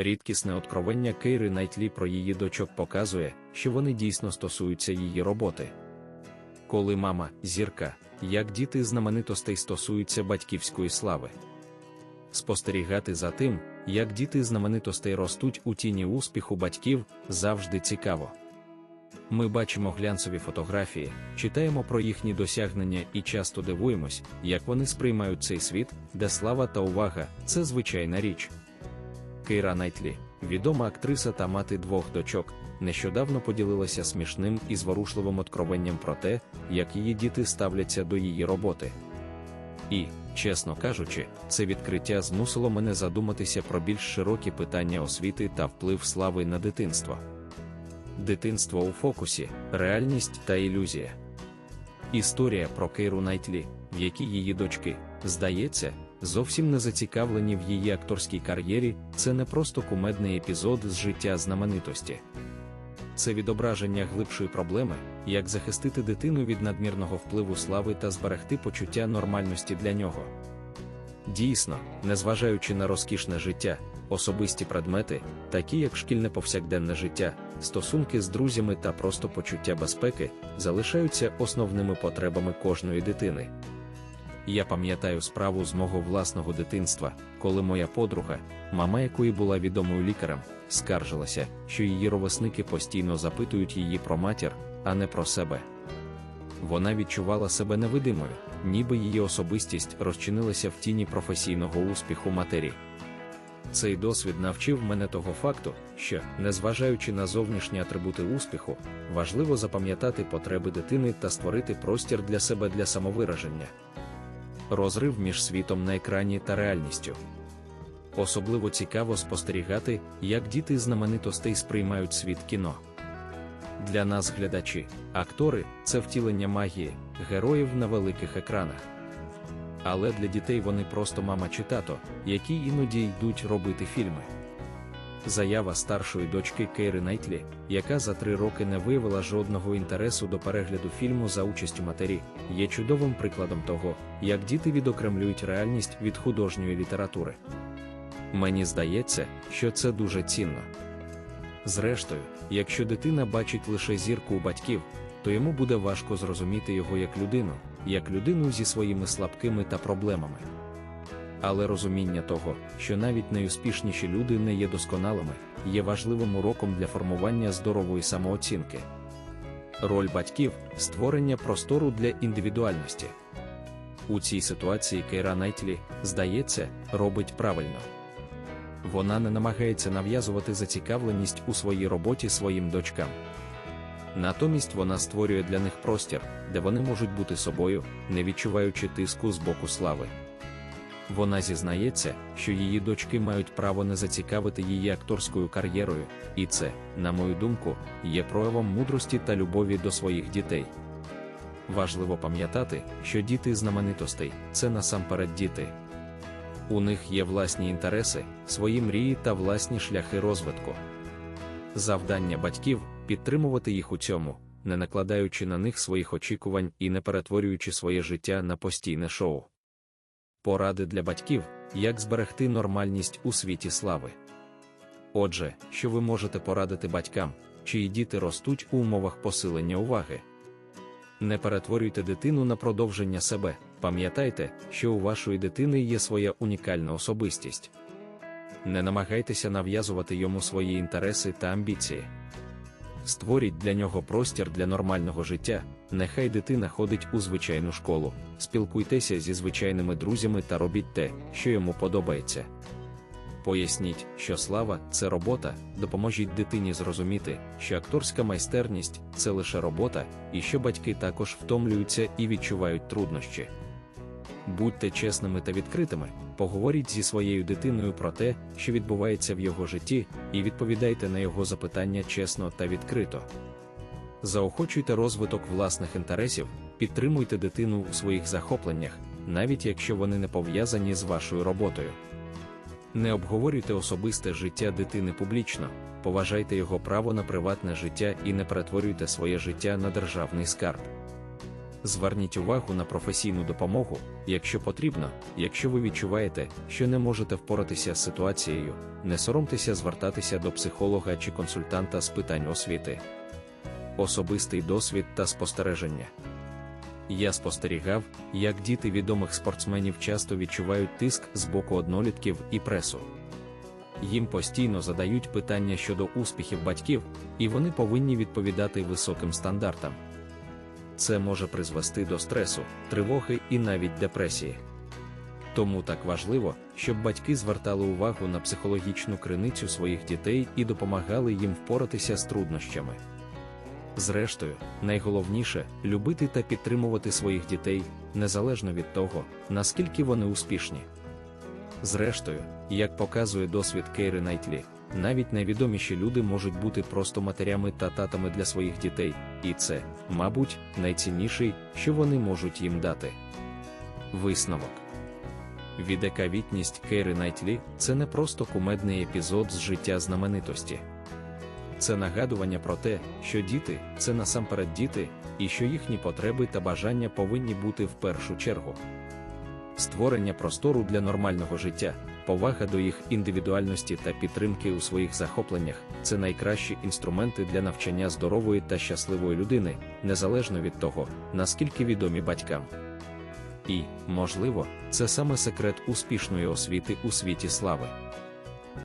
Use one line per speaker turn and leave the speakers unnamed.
Рідкісне откровення Кейри Найтлі про її дочок показує, що вони дійсно стосуються її роботи. Коли мама, зірка, як діти знаменитостей стосуються батьківської слави. Спостерігати за тим, як діти знаменитостей ростуть у тіні успіху батьків, завжди цікаво. Ми бачимо глянцеві фотографії, читаємо про їхні досягнення і часто дивуємось, як вони сприймають цей світ, де слава та увага це звичайна річ. Кейра Найтлі, відома актриса та мати двох дочок, нещодавно поділилася смішним і зворушливим откровенням про те, як її діти ставляться до її роботи. І, чесно кажучи, це відкриття змусило мене задуматися про більш широкі питання освіти та вплив слави на дитинство. Дитинство у фокусі, реальність та ілюзія. Історія про Кейру Найтлі, в якій її дочки, здається, зовсім не зацікавлені в її акторській кар'єрі, це не просто кумедний епізод з життя знаменитості. Це відображення глибшої проблеми, як захистити дитину від надмірного впливу слави та зберегти почуття нормальності для нього. Дійсно, незважаючи на розкішне життя, особисті предмети, такі як шкільне повсякденне життя, стосунки з друзями та просто почуття безпеки, залишаються основними потребами кожної дитини. Я пам'ятаю справу з мого власного дитинства, коли моя подруга, мама якої була відомою лікарем, скаржилася, що її ровесники постійно запитують її про матір, а не про себе. Вона відчувала себе невидимою, ніби її особистість розчинилася в тіні професійного успіху матері. Цей досвід навчив мене того факту, що, незважаючи на зовнішні атрибути успіху, важливо запам'ятати потреби дитини та створити простір для себе для самовираження. Розрив між світом на екрані та реальністю. Особливо цікаво спостерігати, як діти знаменитостей сприймають світ кіно. Для нас глядачі, актори це втілення магії, героїв на великих екранах. Але для дітей вони просто мама чи тато, які іноді йдуть робити фільми. Заява старшої дочки Кейри Найтлі, яка за три роки не виявила жодного інтересу до перегляду фільму за участю матері, є чудовим прикладом того, як діти відокремлюють реальність від художньої літератури. Мені здається, що це дуже цінно. Зрештою, якщо дитина бачить лише зірку у батьків, то йому буде важко зрозуміти його як людину, як людину зі своїми слабкими та проблемами. Але розуміння того, що навіть найуспішніші люди не є досконалими, є важливим уроком для формування здорової самооцінки. Роль батьків створення простору для індивідуальності. У цій ситуації Кейра Найтлі, здається, робить правильно. Вона не намагається нав'язувати зацікавленість у своїй роботі своїм дочкам. Натомість вона створює для них простір, де вони можуть бути собою, не відчуваючи тиску з боку слави. Вона зізнається, що її дочки мають право не зацікавити її акторською кар'єрою, і це, на мою думку, є проявом мудрості та любові до своїх дітей. Важливо пам'ятати, що діти знаменитостей це насамперед діти. У них є власні інтереси, свої мрії та власні шляхи розвитку. Завдання батьків підтримувати їх у цьому, не накладаючи на них своїх очікувань і не перетворюючи своє життя на постійне шоу. Поради для батьків, як зберегти нормальність у світі слави. Отже, що ви можете порадити батькам, чиї діти ростуть у умовах посилення уваги. Не перетворюйте дитину на продовження себе, пам'ятайте, що у вашої дитини є своя унікальна особистість. Не намагайтеся нав'язувати йому свої інтереси та амбіції. Створіть для нього простір для нормального життя, нехай дитина ходить у звичайну школу, спілкуйтеся зі звичайними друзями та робіть те, що йому подобається. Поясніть, що слава це робота, допоможіть дитині зрозуміти, що акторська майстерність це лише робота, і що батьки також втомлюються і відчувають труднощі. Будьте чесними та відкритими, поговоріть зі своєю дитиною про те, що відбувається в його житті, і відповідайте на його запитання чесно та відкрито. Заохочуйте розвиток власних інтересів, підтримуйте дитину у своїх захопленнях, навіть якщо вони не пов'язані з вашою роботою. Не обговорюйте особисте життя дитини публічно, поважайте його право на приватне життя і не перетворюйте своє життя на державний скарб. Зверніть увагу на професійну допомогу, якщо потрібно, якщо ви відчуваєте, що не можете впоратися з ситуацією, не соромтеся звертатися до психолога чи консультанта з питань освіти. Особистий досвід та спостереження. Я спостерігав, як діти відомих спортсменів часто відчувають тиск з боку однолітків і пресу. Їм постійно задають питання щодо успіхів батьків, і вони повинні відповідати високим стандартам. Це може призвести до стресу, тривоги і навіть депресії. Тому так важливо, щоб батьки звертали увагу на психологічну криницю своїх дітей і допомагали їм впоратися з труднощами. Зрештою, найголовніше любити та підтримувати своїх дітей, незалежно від того, наскільки вони успішні. Зрештою, як показує досвід Кейри Найтлі, навіть найвідоміші люди можуть бути просто матерями та татами для своїх дітей, і це, мабуть, найцінніший, що вони можуть їм дати. Висновок Відекавітність Кейри Найтлі це не просто кумедний епізод з життя знаменитості. Це нагадування про те, що діти це насамперед діти, і що їхні потреби та бажання повинні бути в першу чергу. Створення простору для нормального життя, повага до їх індивідуальності та підтримки у своїх захопленнях це найкращі інструменти для навчання здорової та щасливої людини, незалежно від того, наскільки відомі батькам. І, можливо, це саме секрет успішної освіти у світі слави.